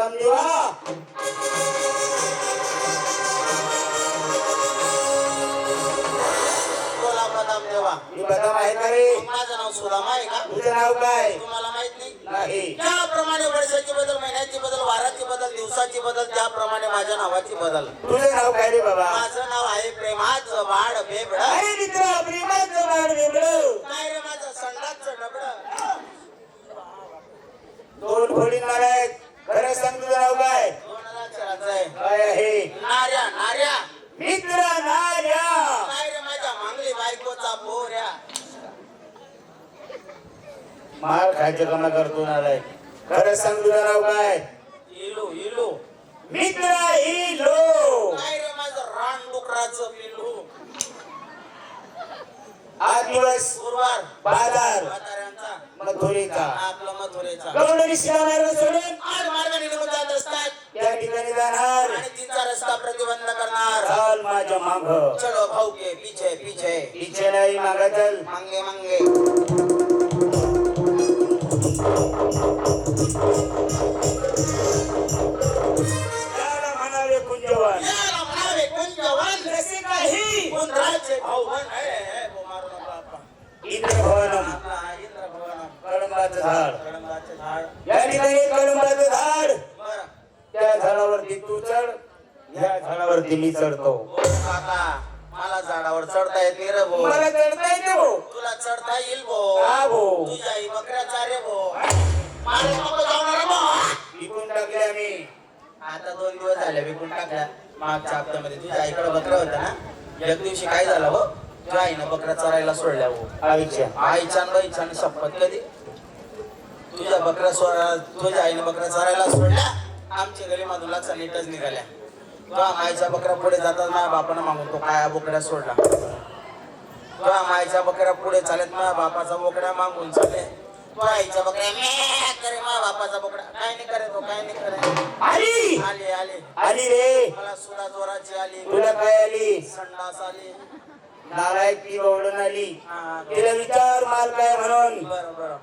बदम देवा बोला बदाम देवा मी बदम आहे का रे? माझं नाव सुदामा आहे का? तुझं नाव काय? तुम्हाला माहीत नाही. नाही. त्याप्रमाणे वर्षाची बदल महिन्याची बदल वाराची बदल दिवसाची बदल त्याप्रमाणे माझ्या नावाची बदल. तुझं नाव काय रे बाबा? माझं नाव आहे प्रेमाचं बाळ बेबड. अरे मित्र प्रेमाचं बाळ वेगळं काय रे माझं? संडाचं डबड दोन खोडी नारायण खरं सांग तुझं नाव काय? आहे? मित्र नार्या काय रे माझ्या मांगली बायकोचा पोऱ्या. मार खायचं कमा करतो नारायण खरं सांग तुझं नाव काय? इलू इलू. मित्र इलो. काय रे माझं रानडुकराचं पिल्लू. आज दिवस गुरुवार. बाजार. मथुरेचा. आपला मथुरेचा. गौडरी शिलामार्ग सोडून आज मार्गाने निघून जात असतात. या ठिकाणी जाणार. आणि तिचा रस्ता प्रतिबंध करणार. चाल माझ्या माग. चलो भाऊ के पीछे. पीछे इच्छे नाही मागा चल. मांगे मांगे. म्हणावे कुंजवन. जसे काही. कुंजराचे भाऊबंद. हे, हे, बो मारू आपा. इंद्रभवनम आपला इंद्रभवनम. कळंबाचं झाड. या ठिकाणी कळंबाचं झाड. त्या झाडावरती तू चढ. या झाडावरती मी चढतो. मला झाडावर चढता येत नाही रे भो मला चढता येते हो तुला चढता येईल भो का भो? तुझ्या आई बकऱ्या चारे भो मला नको जाऊ ना रे भो. विकून टाकले आम्ही. आता दोन दिवस झाले विकून टाकल्या. मागच्या हप्त्यामध्ये तुझ्या आईकडे बकऱ्या होत्या ना? एक दिवशी काय झालं हो तुझ्या आईनं बकऱ्या चरायला सोडल्या हो आईच्या. आईच्या बाईच्या शपथ कधी? तुझ्या बकऱ्या सोडा तुझ्या आईने बकऱ्या चरायला सोडल्या आमच्या मधून लक्ष नीटच निघाल्या. तुझ्या माईच्या बकऱ्या पुढे जातात माझ्या बापानं मागून तो काय बोकड्या सोडला. तुझ्या माईच्या बकऱ्या पुढे चालत माझ्या बापाचा बोकड्या मागून चालले. तुझ्या आईच्या बकऱ्या करे माझ्या बापाचा बोकड्या काय नाही करे तो काय नाही करे आली? आली आली. आली रे. मला सुद्धा जोराची आली. तुला काय आली? संडास आली. नालायक ती ओढून आली. हा, तिला विचार माल काय म्हणून बरं.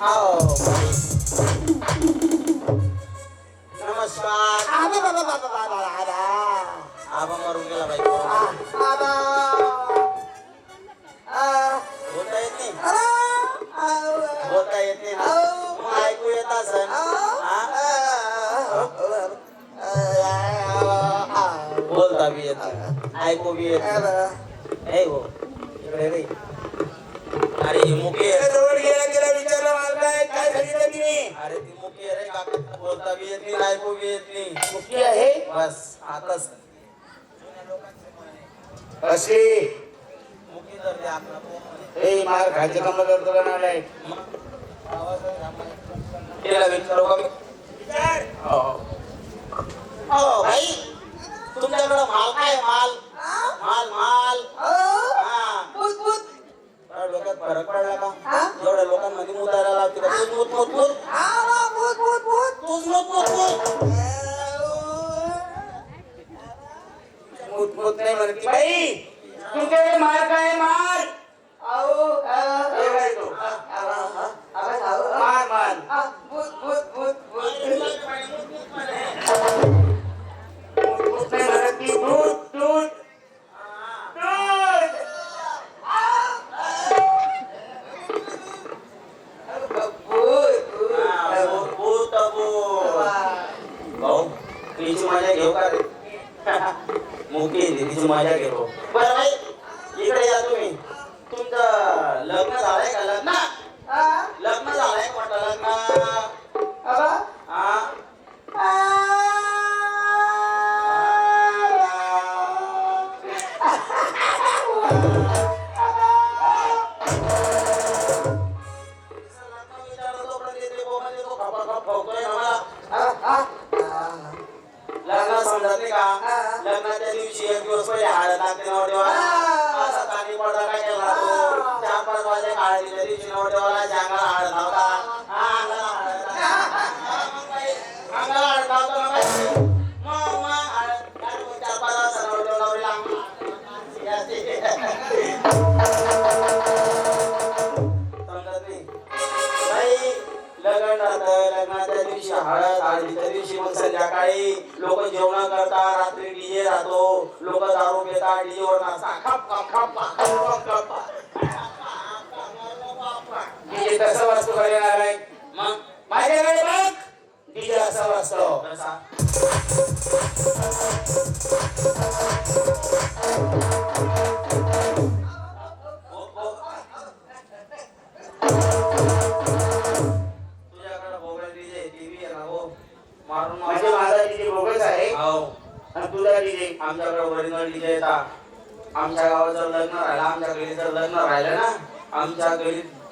बरं येत नाही. मुख्य आहे? बस मुकी आपला हे माल खायचं काम करतो का नालायक तिला विचारू का मी विचार. हो. हो. भाई तुमच्याकडं माल काय माल. माल माल. हा. डोक्यात फरक पडला का? एवढ्या लोकांमध्ये मुतायला लावते का? तूच मुत मुत मुत. नाही म्हणती बाई तुझे माल काय माल हे मुकी येते तिची मजा घेतो बरं भाई चार पाच वाजे हळदीच्या दिवशी अंगाला हळद लावता अंगाला हळद लावता. मग मग चार पाच वाजता दिवशी मग संध्याकाळी लोक जेवण करतात रात्री डीजे राहतो. लोक दारू पितात डीजे वर नाचतात खप खप खप खप खप.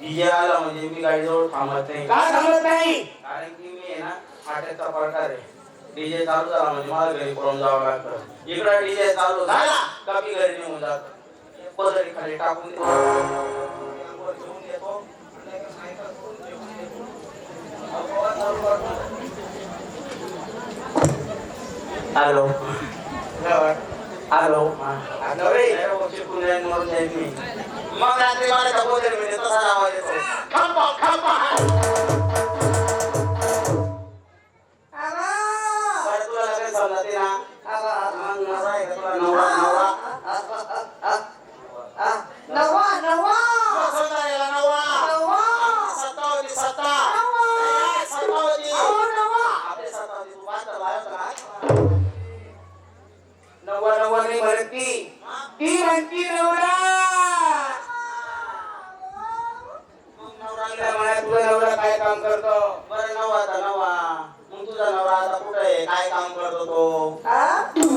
डीजे आला म्हणजे मी गाडीजवळ थांबत नाही. का थांबत नाही? कारण की मी आहे ना फाट्याचा प्रकार आहे. डीजे चालू झाला म्हणजे मला घरी पळून जावं लागतं. इकडं डीजे चालू झाला का मी घरी निघून जातो. पदरी खाली टाकून देतो. हॅलो. हॅलो. आता रे. जाईन मरून जाईन मी. मग रात्री मला डबोदर मिळते तसा आवाज येतो.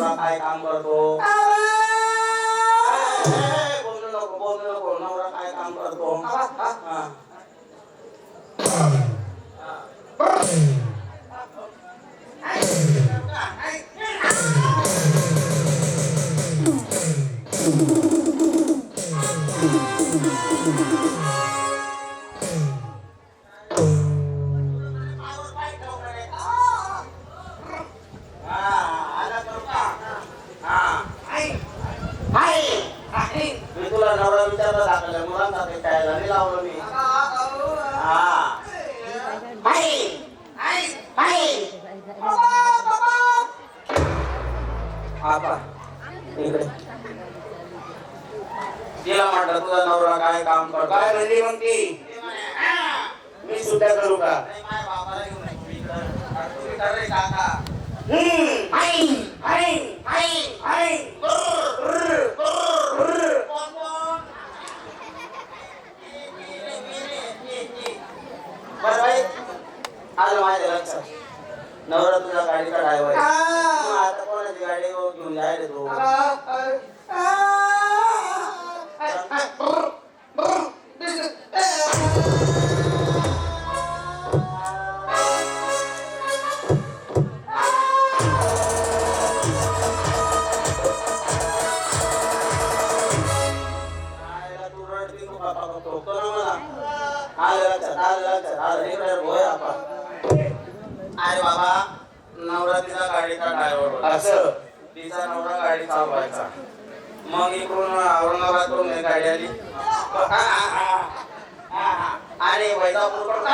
हा? नवरा काय काम करतो तुला नवरा विचारला दाखवलं मुलांना ते काय झाले लावलं मी हा तिला म्हटलं तुझा नवरा काय काम कर काय म्हणली मग ती मी सुद्धा करू का नाही, आई बापाला घेऊन ये. मी इकडं. अरे तुम्ही कर रे काका. हम्म. हाय. हाय. हाय. हाय. ब्रr. ब्रर. कोण, कोण? बरं बाई, आलं माझ्या लक्षात नवरा तुझ्या गाडीचा ड्रायव्हर आता कोणाची गाडी हो, घेऊन जायला तू ना. आलं लक्षात, आलं लक्षात, आलं. इकडे भोय आपा. अरे बाबा नवरा तिचा गाडीचा ड्रायव्हर असं तिचा नवरा गाडी चालवायचा. मग इकडून औरंगाबादकडून गाडी आली. आणि वैजापूरकडून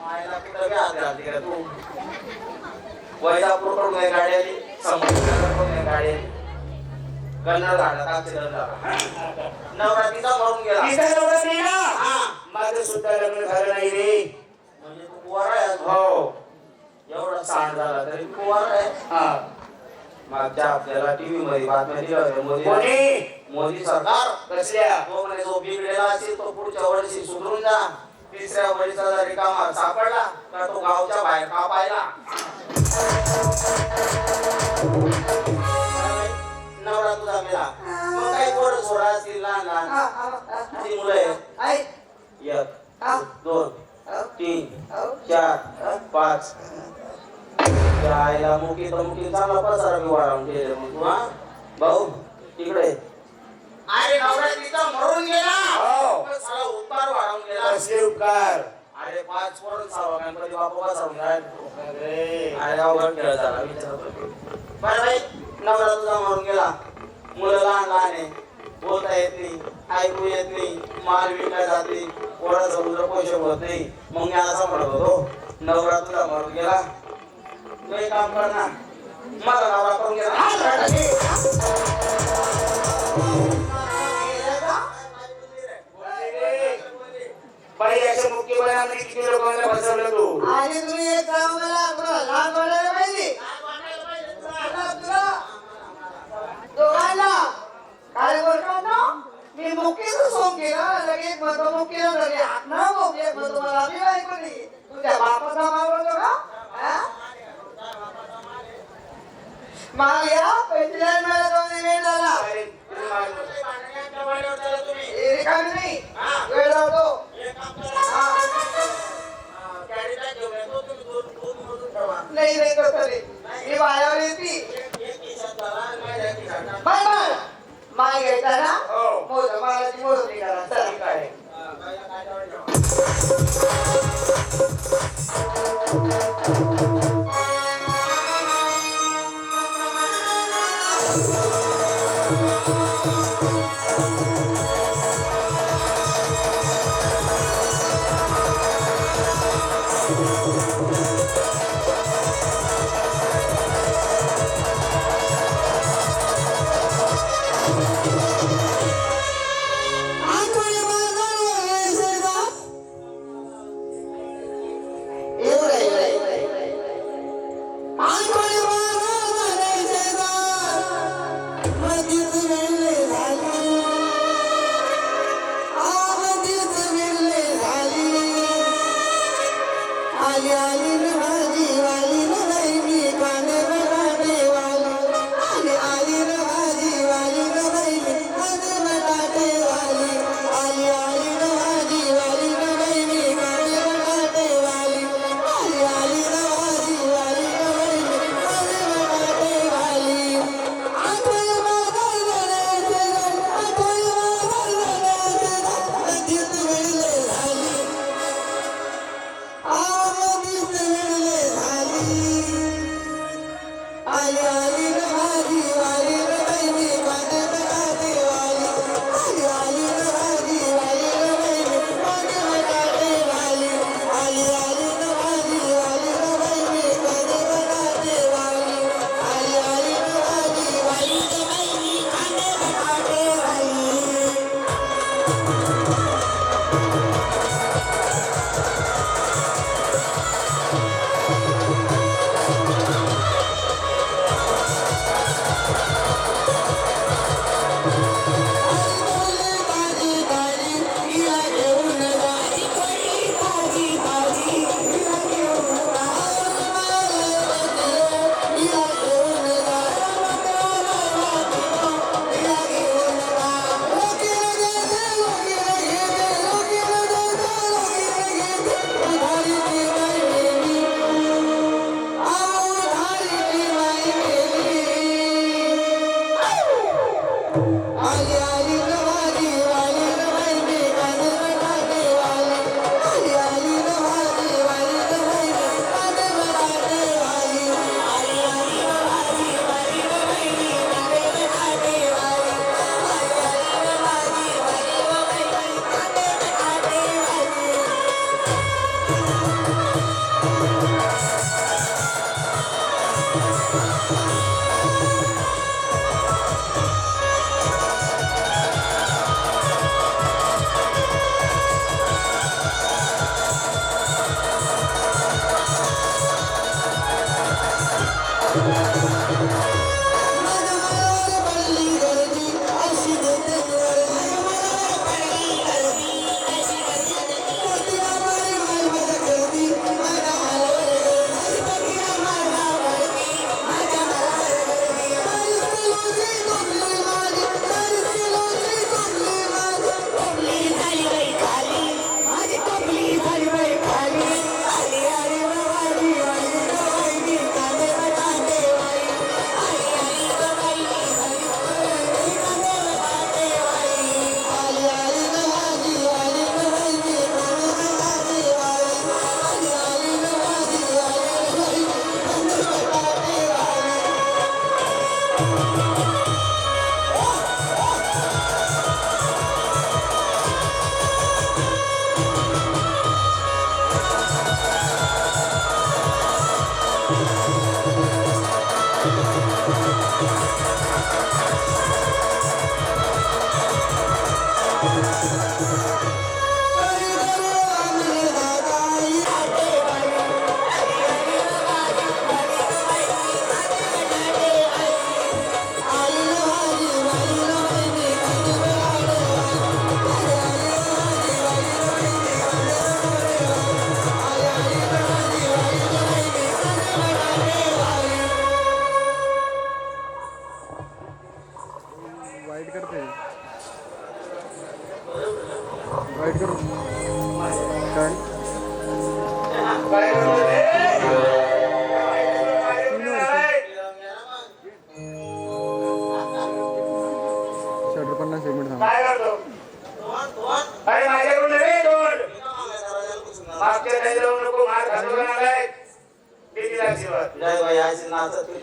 मायला कुठं बी हात घालते का तू वैजापूरकडून गाडी आली. गाडी आली. कन्नड घाटात accident झाला नवरा तिचा मरून गेला. माझं सुद्धा लग्न झालं नाही रे म्हणजे तू कुवार आहे अजून. हो एवढा सांड झाला तरी तू कुवार आहे. हा. मागच्या आपल्याला टीव्ही मध्ये बातम्या दिल्या होत्या. मोदी! कोणी मोदी सरकार कसल्या तो म्हणे जो बिघडेला असेल तो पुढच्या वर्षी सुधरून जा. तिसऱ्या वर्षीचा जर रिकामा सापडला तर तो गावच्या बाहेर का पाहिला? नवरा तुझा मेला. मग काही पोरं सोडा असतील लहान लहान? किती मुलं आहेत? एक दोन तीन चार पाच आईला मुकी तर मुकी चांगला पसारा मी वाढवून ठेवले मग तू हा? भाऊ तिकडे अरे नवरा तिचा मरून गेला. हो. पण साला उपकार वाढवून गेला. कसले उपकार. अरे पाच पोरं सावा गणपती बाप्पा बसवून काय? अरे अरे अवघड खेळ झाला विचारतो बरं भाई नवरा तुझा मरून गेला. मुलं लहान लहान आहे. बोलता येत नाही ऐकू येत नाही माल विकला जात नाही कोणा समुद्र पैसे होत नाही. मग मी असं म्हणत होतो. नवरा तुला मरून गेला. काम करणार. ना माझा नवरा करून गेला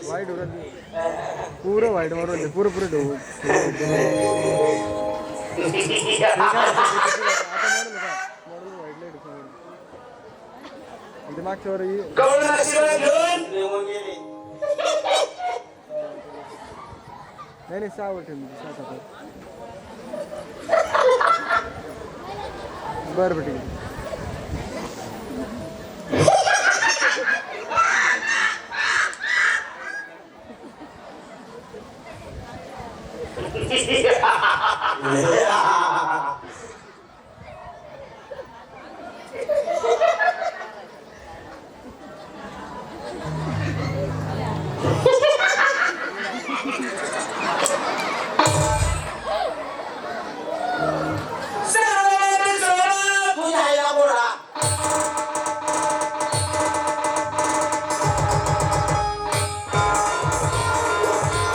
वाईट पूर वाईट मारून पुरं पुरं ठेवू मागच्या नाही नाही सहा वर ठेवून सात आठ बरं बरं ठीक आहे yeah.